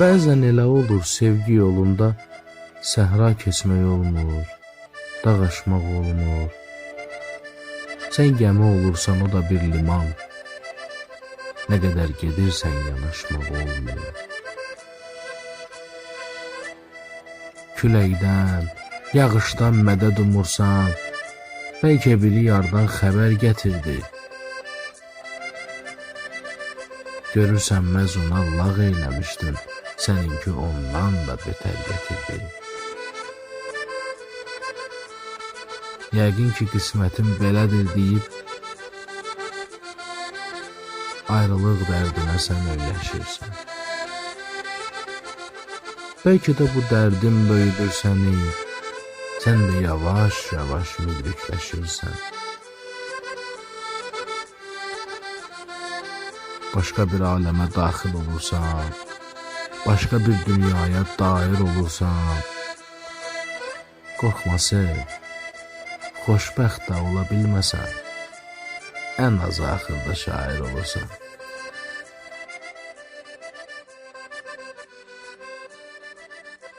Bəzən elə olur sevgi yolunda səhra keçmək olmur, dağ aşmaq olmur. Sən gəmi olursan o da bir liman. Nə qədər gedirsən yanaşmaq olmur. Küləkdən, yağışdan mədəd umursan, bəlkə biri yardan xəbər gətirdi. Görürsən məzuna lağ eyləmişdim, səninki ondan da betər gətirdi. Yəqin ki, qismətim belədir deyib ayrılıq dərdinə sən öyləşirsən. Bəlkə də bu dərdim böyüdür səni, sən də yavaş-yavaş müdrikləşirsən. Başqa bir aləmə daxil olursan, başqa bir dünyaya dair olursan, qorxma sev, xoşbəxt də ola bilməsən, ən az axırda şair olursan.